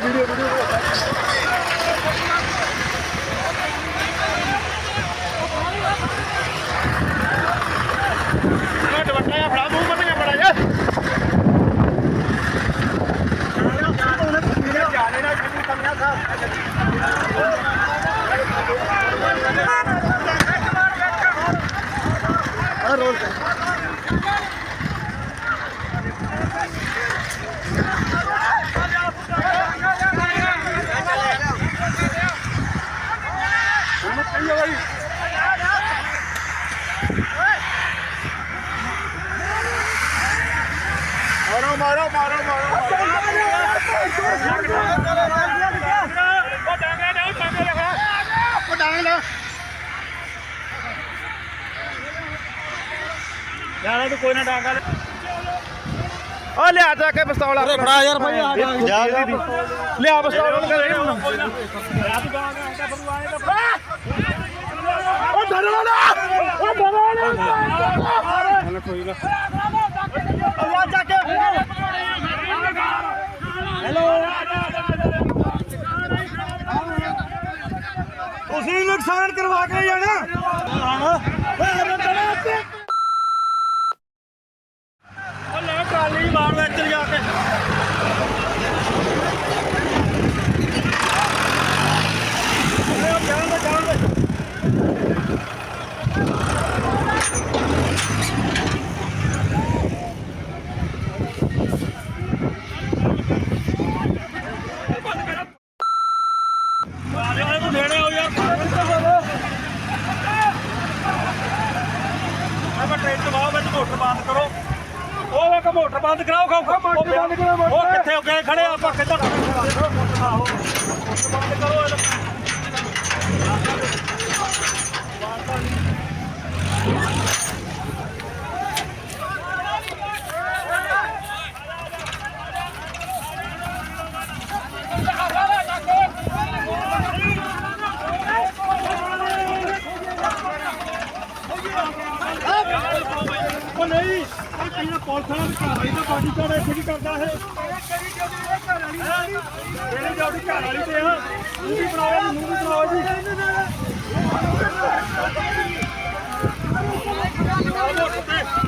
Video video ਯਾਰ ਤੂੰ ਕੋਈ ਨਾ ਡਾਂਗਾ ਲੈ ਓ ਲਿਆ ਜਾ ਕੇ ਪਿਸਤੌਲ ਅਰੇ ਫੜਾ ਯਾਰ ਭਾਈ ਆ ਜਾ। ਲਿਆ ਪਿਸਤੌਲ ਉਹਨੂੰ ਕਰੇ ਓ ਡਰੋ ਨਾ ਓ ਡਰੋ ਨਾ ਕੋਈ ਨਾ। ਆ ਜਾ ਕੇ। ਤੁਸੀਂ ਨੁਕਸਾਨ ਕਰਵਾ ਕੇ ਜਾਣਾ ਉਹ ਲੈ ਟਰਾਲੀ ਮਾਰ ਵਿੱਚ ਜਾ ਕੇ ਜਾਣ ਦੇ ਜਾਣ ਦੇ ਮਾਰੇ ਵਾਲੇ ਨੂੰ ਨੇੜੇ ਆਓ ਯਾਰ ਆਪਾਂ ਟ੍ਰੇਨ ਬਾਹਰ ਵਿੱਚ ਮੋਟਰ ਬੰਦ ਕਰੋ। ਉਹ ਵੇਖ ਮੋਟਰ ਬੰਦ ਕਰਾਓ ਖਾਓ ਮੋਟਰ ਬੰਦ ਕਰੋ ਉਹ ਕਿੱਥੇ ਹੋ ਗਏ? ਖੜੇ ਆਪਾਂ ਕਿੱਧਰ ਆਹੋ ਮੋਟਰ ਬੰਦ ਕਰੋ ਇਹਦਾ ਉਹ ਨਹੀਂ ਇਹ ਕਈਆਂ ਪੁਲਿਸਾਂ ਦੀ ਕਾਰਵਾਈ ਤਾਂ ਬਾਡੀ ਕਾਰਡ ਇੱਥੇ ਕੀ ਕਰਦਾ ਇਹ ਕਿਹੜੀ ਜੋੜੀ ਘਰ ਵਾਲੀ ਤੇ ਆ ਤੂੰ ਵੀ ਬਣਾਓ ਮੈਨੂੰ ਵੀ ਬਣਾਓ ਜੀ ਮੁਰਦਾਬਾਦ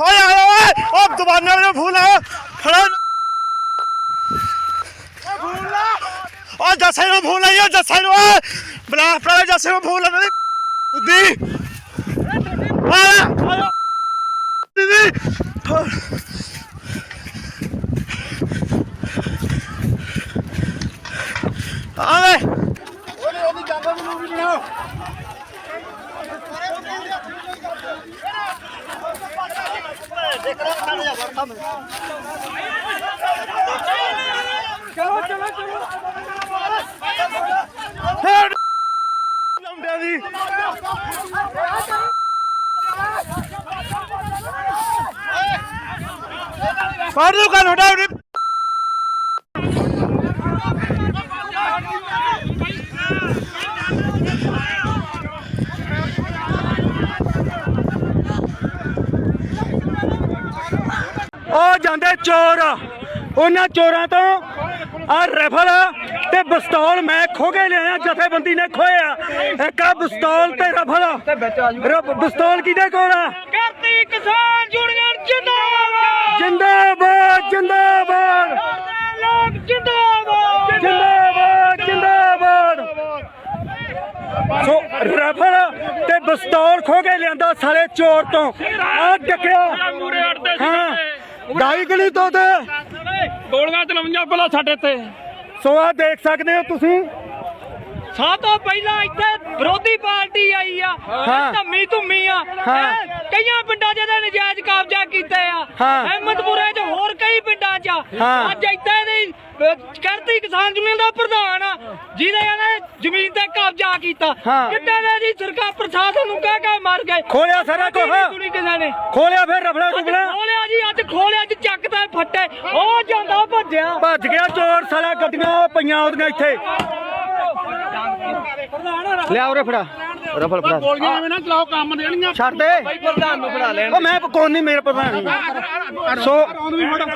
ਓਏ ਆਇਆ ਓਏ ਉਹ ਦੁਬਾਨਾ ਨੂੰ ਫੂਲ ਆਇਆ ਖੜਾ ਓ ਜੱਸੇ ਨੂੰ ਫੂਲ ਆਇਆ ਜੱਸੇ ਨੂੰ, ਓਏ। ਬਲਾ ਬਲਾ ਜੱਸੇ ਨੂੰ ਫੂਲ ਆਇਆ ਉਦੀ ਆਇਆ ਆਇਆ ਦੀਦੀ ਆਵੇ। ਉਹਨੇ ਉਹਦੀ ਜਾਂਦਾ ਨੂੰ ਵੀ ਬਣਾਓ ਚਲੋ ਚਲੋ ਚਲੋ ਹੇਡ ਲੰਡਿਆਂ ਦੀ ਫੜ ਲੂ ਕਾ ਨੋਟਾ ਜਾਂਦੇ ਚੋਰ। ਉਹਨਾਂ ਚੋਰਾਂ ਤੋਂ ਆ ਰਫਲ ਤੇ ਪਿਸਤੌਲ ਮੈਂ ਖੋ ਕੇ ਲਿਆਇਆ ਜਥੇਬੰਦੀ ਨੇ ਖੋਇਆ ਇੱਕ ਆ ਪਿਸਤੌਲ ਤੇ ਰਫਲ। ਰਫ ਪਿਸਤੌਲ ਕਿਹਦੇ ਕੋਲ ਆ? ਕਰਤੀ ਕਿਸਾਨ ਯੂਨੀਅਨ ਜਿੰਦਾਬਾਦ। ਜਿੰਦਾਬਾਦ ਜਿੰਦਾਬਾਦ। ਲੋਕ ਜਿੰਦਾਬਾਦ। ਜਿੰਦਾਬਾਦ ਜਿੰਦਾਬਾਦ। ਸੋ ਰਫਲ ਤੇ ਪਿਸਤੌਲ ਖੋ ਕੇ ਲਿਆਂਦਾ ਸਾਲੇ ਚੋਰ ਤੋਂ। ਆ ਹਾਂ। ਢਾਈ ਗਲੀ ਤੋਂ ਤੇ ਗੋਲੀਆਂ ਚਲਾਉਂਦੀਆਂ ਪਹਿਲਾਂ ਸਾਡੇ ਤੇ ਸੋ ਆ ਦੇਖ ਸਕਦੇ ਹੋ ਤੁਸੀਂ ਸਭ ਤੋਂ ਪਹਿਲਾਂ ਇੱਥੇ ਵਿਰੋਧੀ ਪਾਰਟੀ ਆਈ ਆ ਹਾਂ। ਧੰਮੀ ਧੁੰਮੀ ਆ? ਕਈਆਂ ਪਿੰਡਾਂ 'ਚ ਇਹਦਾ ਨਜਾਇਜ਼ ਕਬਜ਼ਾ ਕੀਤਾ ਆ। ਅਹਿਮਦਪੁਰੇ 'ਚ ਹੋਰ ਕਈ ਪਿੰਡਾਂ 'ਚ। ਅੱਜ ਇੱਥੇ ਦੀ ਕਰਤੀ ਕਿਸਾਨ ਯੂਨੀਅਨ ਦਾ ਪ੍ਰਧਾਨ ਆ ਜਿਹਦੇ ਇਹਨੇ ਜ਼ਮੀਨ ਤੇ ਕਬਜ਼ਾ ਕੀਤਾ। ਹਾਂ। ਕਿੱਦਾਂ ਦੇ ਜੀ? ਸਰਕਾਰ ਪ੍ਰਸ਼ਾਸਨ ਨੂੰ ਕਹਿ ਕੇ ਮਰ ਗਏ। ਖੋਲਿਆ ਸਾਰਾ ਕੁਝ ਸੁਣੀ ਕਿਸੇ ਨੇ? ਖੋਲਿਆ ਫਿਰ ਰਫਲਾ ਅੱਜ ਖੋਲਿਆ ਜੀ ਅੱਜ ਖੋਲਿਆ ਅੱਜ ਚੱਕਦਾ ਫੱਟੇ। ਉਹ ਜਾਂਦਾ ਭੱਜਿਆ। ਭੱਜ ਗਿਆ ਚੋਰ ਸਾਲਾ ਗੱਡੀਆਂ ਪਈਆਂ ਉਹਦੀਆਂ ਇੱਥੇ। ਲਿਆ ਉਰੇ ਫੜਾ ਰਫਲ ਫੜਾ ਗੋਲੀਆਂ ਐਵੇਂ ਨਾ ਚਲਾਓ ਕੰਮ ਦੇਣੀਆਂ। ਛੱਡ ਦੇ। ਪ੍ਰਧਾਨ ਨੂੰ ਫੜਾ ਲੈਣ। ਉਹ ਮੈਂ ਕੋਈ ਨਹੀਂ ਮੇਰੇ ਪ੍ਰਧਾਨ ਨਹੀਂ। ਸੋ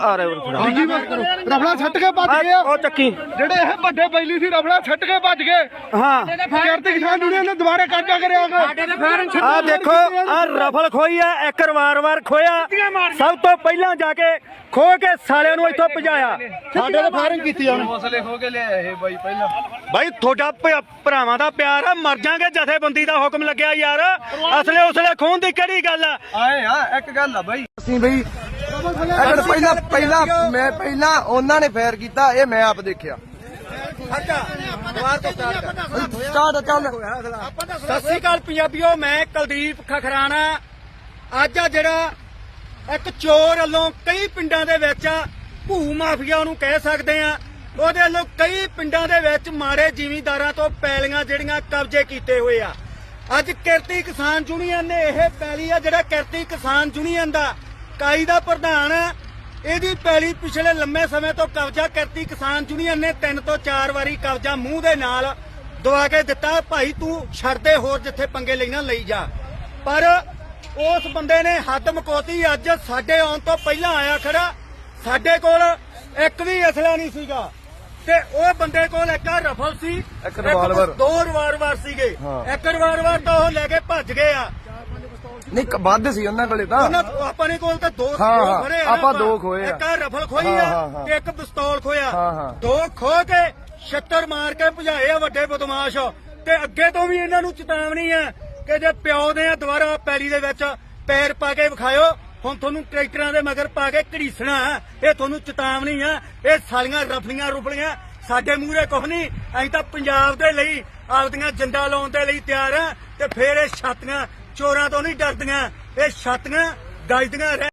ਆ ਰਹੇ ਫੜਾ। ਰਫਲਾ ਛੱਟ ਕੇ ਭੱਜ ਗਏ। ਉਹ ਚੱਕੀ। ਜਿਹੜੇ ਇਹ ਵੱਡੇ ਬੈਲੀ ਸੀ ਰਫਲਾ ਛੱਟ ਕੇ ਭੱਜ ਗਏ। ਹਾਂ। ਕਿਰਤੀ ਕਿਸਾਨ ਯੂਨੀਅਨ ਨੇ ਦੁਬਾਰਾ ਕਬਜ਼ਾ ਕਰਿਆ ਆ ਦੇਖੋ ਆ ਰਫਲ ਖੋਈ ਆ ਇੱਕ ਵਾਰ-ਵਾਰ ਖੋਇਆ। ਸਭ ਤੋਂ ਪਹਿਲਾਂ ਜਾ ਕੇ ਖੋ ਕੇ ਸਾਲਿਆਂ ਨੂੰ ਇੱਥੋਂ ਭਜਾਇਆ। ਸਾਡੇ ਤੇ ਫਾਇਰਿੰਗ ਕੀਤੀ ਉਹਨੇ। ਬਾਈ ਤੁਹਾਡਾ ਭ- ਭਰਾਵਾਂ ਦਾ ਪਿਆਰ ਆ ਮਰ ਜਾਗੇ ਜਥੇਬੰਦੀ ਦਾ ਹੁਕਮ ਲੱਗਿਆ ਯਾਰ। ਅਸਲੇ ਉਸਲੇ ਖੋਣ ਦੀ ਕਿਹੜੀ ਗੱਲ ਆ? ਆਏ ਆ ਇੱਕ ਗੱਲ ਆ ਬਈ। ਅਸੀਂ ਬਈ ਅਗਰ ਪਹਿਲਾਂ ਪਹਿਲਾਂ ਮੈਂ ਪਹਿਲਾਂ ਉਹਨਾਂ ਨੇ ਫੇਰ ਕੀਤਾ ਇਹ ਮੈਂ ਆਪ ਦੇਖਿਆ। ਸਟਾਰਟ ਚੱਲ ਸਤਿ ਸ੍ਰੀ ਅਕਾਲ ਪੰਜਾਬੀਓ ਮੈਂ ਕੁਲਦੀਪ ਖਖਰਾਣਾ। ਅੱਜ ਆ ਜਿਹੜਾ ਇੱਕ ਚੋਰ ਵੱਲੋਂ ਕਈ ਪਿੰਡਾਂ ਦੇ ਵਿੱਚ ਭੂ ਮਾਫੀਆ ਉਹਨੂੰ ਕਹਿ ਸਕਦੇ ਆ। ਉਹਦੇ ਵੱਲੋਂ ਕਈ ਪਿੰਡਾਂ ਦੇ ਵਿੱਚ ਮਾੜੇ ਜ਼ਿਮੀਂਦਾਰਾਂ ਤੋਂ ਪੈਲੀਆਂ ਜਿਹੜੀਆਂ ਕਬਜ਼ੇ ਕੀਤੇ ਹੋਏ ਆ। ਅੱਜ ਕਿਰਤੀ ਕਿਸਾਨ ਯੂਨੀਅਨ ਨੇ ਇਹ ਪੈਲੀ ਆ ਜਿਹੜਾ ਕਿਰਤੀ ਕਿਸਾਨ ਯੂਨੀਅਨ ਦਾ, ਕਾਈ ਦਾ ਪ੍ਰਧਾਨ ਇਹਦੀ ਪੈਲੀ ਪਿਛਲੇ ਲੰਮੇ ਸਮੇਂ ਤੋਂ ਕਬਜ਼ਾ ਕਿਰਤੀ ਕਿਸਾਨ ਯੂਨੀਅਨ ਨੇ ਤਿੰਨ ਤੋਂ ਚਾਰ ਵਾਰੀ ਕਬਜ਼ਾ ਮੂੰਹ ਦੇ ਨਾਲ ਦਵਾ ਕੇ ਦਿੱਤਾ। ਭਾਈ, ਤੂੰ ਛੱਡਦੇ ਹੋਰ ਜਿੱਥੇ ਪੰਗੇ ਲੈਣਾ ਲਈ ਜਾ। ਪਰ ਉਸ ਬੰਦੇ ਨੇ ਹੱਦ ਮਕੋਤੀ। ਅੱਜ ਸਾਡੇ ਆਉਣ ਤੋਂ ਪਹਿਲਾਂ ਆਇਆ ਖੜਾ। ਸਾਡੇ ਕੋਲ ਇੱਕ ਵੀ ਅਸਲਾ ਨਹੀਂ ਸੀਗਾ। ਤੇ ਉਹ ਬੰਦੇ ਕੋਲ ਇੱਕ ਰਫਲ ਸੀ ਇੱਕ revolver। ਦੋ ਰਿਵਾਲਵਰ ਸੀਗੇ ਹਾਂ। ਇੱਕ ਰਿਵਾਲਵਰ ਤਾਂ ਉਹ ਲੈ ਕੇ ਭੱਜ ਗਏ ਆ ਨਹੀਂ ਕ- ਵੱਧ ਸੀ ਉਹਨਾਂ ਕੋਲੇ ਤਾਂ ਉਹਨਾਂ ਆਪਣੇ ਕੋਲ ਤਾਂ ਦੋ ਹਾਂ, ਦੋ ਹਾਂ, ਖੜੇ ਆ ਨਾ ਆਪਾਂ ਦੋ ਖੋਏ ਆ। ਇੱਕ ਆਹ ਰਫਲ ਖੋਈ ਹਾਂ, ਆ ਹਾਂ। ਤੇ ਇੱਕ ਪਿਸਤੌਲ ਖੋਇਆ ਹਾਂ। ਦੋ ਖੋ ਕੇ ਛੱਤਰ ਮਾਰ ਕੇ ਭਜਾਏ ਆ ਵੱਡੇ ਬਦਮਾਸ਼ ਤੇ ਅੱਗੇ ਤੋਂ ਵੀ ਇਹਨਾਂ ਨੂੰ ਚੇਤਾਵਨੀ ਆ ਕਿ ਜੇ ਪਿਓ ਦੇ ਆ ਦੁਬਾਰਾ ਪੈਲੀ ਦੇ ਵਿੱਚ ਪੈਰ ਪਾ ਕੇ ਵਿਖਾਇਓ ਹੁਣ ਤੁਹਾਨੂੰ ਟਰੈਕਟਰਾਂ ਦੇ ਮਗਰ ਪਾ ਕੇ ਘੜੀਸਣਾ ਇਹ ਤੁਹਾਨੂੰ ਚੇਤਾਵਨੀ ਆ ਇਹ ਸਾਲੀਆਂ ਰਫਲੀਆਂ ਰੁਫਲੀਆਂ, ਸਾਡੇ ਮੂਹਰੇ ਕੁਛ ਨਹੀਂ। ਅਸੀਂ ਤਾਂ ਪੰਜਾਬ ਦੇ ਲਈ ਆਪਦੀਆਂ ਜਿੰਦਾ ਲਾਉਣ ਦੇ ਲਈ ਤਿਆਰ ਆ ਤੇ ਫੇਰ ਇਹ ਛਾਤੀਆਂ ਚੋਰਾਂ ਤੋਂ ਨਹੀਂ ਡਰਦੀਆਂ। ਇਹ ਛਾਤੀਆਂ ਗੱਜਦੀਆਂ ਰਹਿ